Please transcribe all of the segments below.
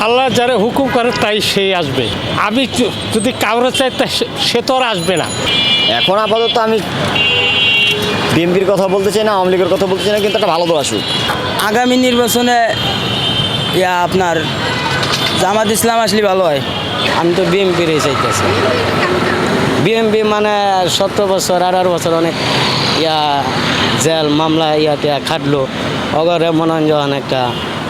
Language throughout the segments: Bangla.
আল্লাহ যারা হুকুম করে তাই সেই আসবে। আমি যদি কাউরে চাই তা সে- তো আর আসবে না। এখন আপাতত আমি বিএনপির কথা বলতে চাই না আওয়ামী লীগের কথা বলতে চাই না কিন্তু একটা ভালো দল আসুক। আগামী নির্বাচনে ইয়া আপনার জামাত ইসলাম আসলে ভালো হয়। আমি তো বিএমপিরই চাইতেছি। বিএমপি মানে সতেরো বছর আঠারো বছর অনেক ইয়া জেল মামলা ইয়াতে খাটলো। অগরে মনে হয়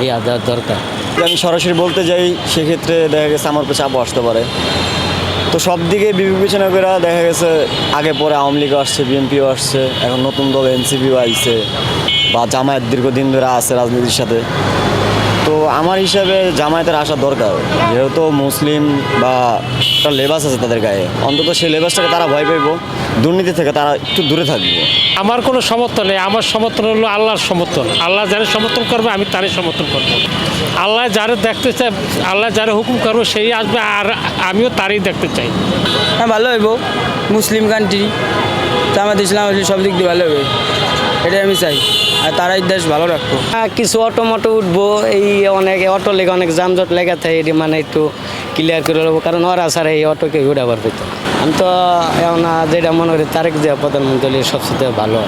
ইয়া দেওয়ার দরকার। আমি সরাসরি বলতে যাই, সেক্ষেত্রে দেখা গেছে আমার উপর চাপও আসতে পারে। তো সব দিকে বিবেচনা করে দেখা গেছে, আগে পরে আওয়ামী লীগও আসছে, বিএনপিও আসছে, এখন নতুন দল এনসিপিও আইছে, বা জামায়াত দীর্ঘদিন ধরে আছে রাজনীতির সাথে। আমার হিসাবে জামায়াতের আসা দরকার। যেহেতু মুসলিম বা একটা লেবাস আছে তাদের গায়ে অন্তত সেই লেবাসটাকে তারা ভয় পাইব দুর্নীতি থেকে তারা একটু দূরে থাকবে। আমার কোনো সমর্থন নেই আমার সমর্থন হলো আল্লাহর সমর্থন। আল্লাহ যারা সমর্থন করবে আমি তারই সমর্থন করব। আল্লাহ যারা দেখতে চাই আল্লাহ যারা হুকুম করবে সেই আসবে আর আমিও তারই দেখতে চাই। হ্যাঁ ভালো হইব। মুসলিম কান্ট্রি জামাত ইসলাম আসলে সব দিক দিয়ে ভালো হবে এটাই আমি চাই। আর তারাই দেশ ভালো রাখব। হ্যাঁ কিছু অটো মটো উঠবো, এই অনেক অটো লেগে, অনেক যানজট লেগে থাকে মানে একটু ক্লিয়ার করে নেব কারণ ওরা ছাড়া এই অটোকে উঠাবার পেত আমি তো এখন যেটা মনে করি, তারেক যে প্রধানমন্ত্রী সবচেয়ে ভালো।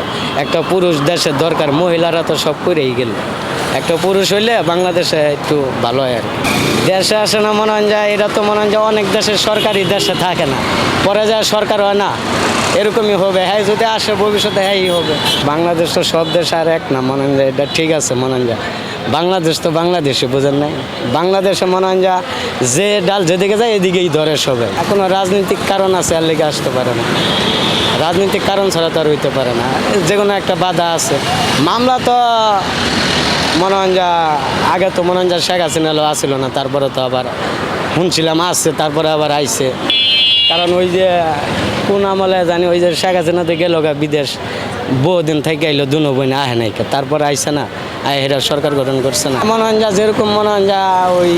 একটা পুরুষ দেশের দরকার, মহিলারা তো সব করেই গেল। একটা পুরুষ হইলে বাংলাদেশে একটু ভালো হয় আর। দেশে আসে না, মনে হয় যায় এটা তো মনে হয় যে অনেক দেশের সরকারি দেশে থাকে না। পরে যায় সরকার হয় না। এরকমই হবে হ্যাঁ যদি আসে ভবিষ্যতে, হ্যাঁই হবে। বাংলাদেশ তো সব দেশ আর এক না মনে হয় এটা ঠিক আছে মনে হয় বাংলাদেশ তো বাংলাদেশে বোঝেন নাই? বাংলাদেশে মনে হয় যা যে ডাল যেদিকে যায়, এদিকেই ধরে সবে। এখনও রাজনৈতিক কারণ আছে, আর লেগে আসতে পারে না। রাজনৈতিক কারণ ছাড়া তো আর হইতে পারে না। যে কোনো একটা বাধা আছে। মামলা তো মনে হয় যা আগে তো মনে হয় যা শেখ হাসিনালো আসছিল না, তারপরে তো আবার শুনছিলাম, আসছে, তারপরে আবার আইছে। কারণ ওই যে কোন আমলে জানি ওই যে শেখ হাসিনাতে গেল গা বিদেশ বহুদিন থেকে আইলো, দুনো বোন আহে নাই তারপর আইসে না, আয় হেরা সরকার গঠন করছে না। মনে হয় যা যেরকম মনে হয় যা ওই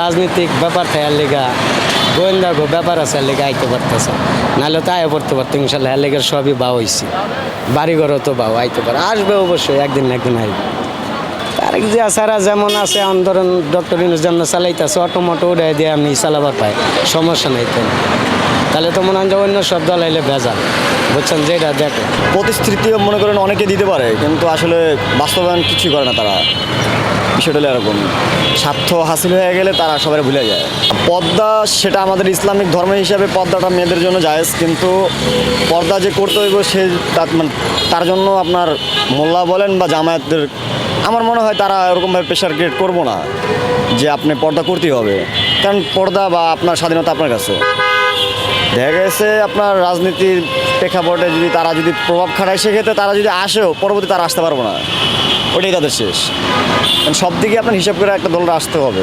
রাজনৈতিক ব্যাপার থাকার লেগা, গোয়েন্দা গো ব্যাপার আছে, লেগে আইতে পারতেছে। নাহলে তো আয় পড়তে পারতো, ইনশাল্লাহ লেগে সবই বা হয়েছে বাড়িঘরও তো বাও আইতে পারে, আসবে অবশ্যই, একদিন একদিন আসবে তারেক সারা যেমন আছে, আন্দোলন ডক্টর ইনুস যেমন চালাইতেছে, অটোমোটো উড়াই দিয়ে আপনি চালাবার পায় সমস্যা নাই তো। তাহলে তো মনে হয় যে অন্য সব দল আইলে ভেজাল, বুঝছেন যেটা দেখো। প্রতিশ্রুতি মনে করেন অনেকে দিতে পারে, কিন্তু আসলে বাস্তবায়ন কিছুই করে না তারা। বিষয়টা হলো এরকম, স্বার্থ হাসিল হয়ে গেলে তারা সবাই ভুলে যায়। পর্দা সেটা আমাদের ইসলামিক ধর্ম হিসাবে পর্দাটা মেয়েদের জন্য জায়েজ, কিন্তু পর্দা যে করতে হইব সে তার মানে জন্য আপনার মোল্লা বলেন বা জামায়াতের আমার মনে হয় তারা ওরকমভাবে প্রেশার ক্রিয়েট করব না, যে আপনি পর্দা করতেই হবে। কারণ পর্দা বা আপনার স্বাধীনতা আপনার কাছে। দেখা গেছে আপনার রাজনীতির প্রেক্ষাপটে যদি তারা যদি প্রভাব খাটায়, সেক্ষেত্রে তারা যদি আসেও পরবর্তী তারা আসতে পারব না। ওটাই তাদের শেষ। কারণ সব দিকে আপনার হিসাব করে একটা দলটা আসতে হবে।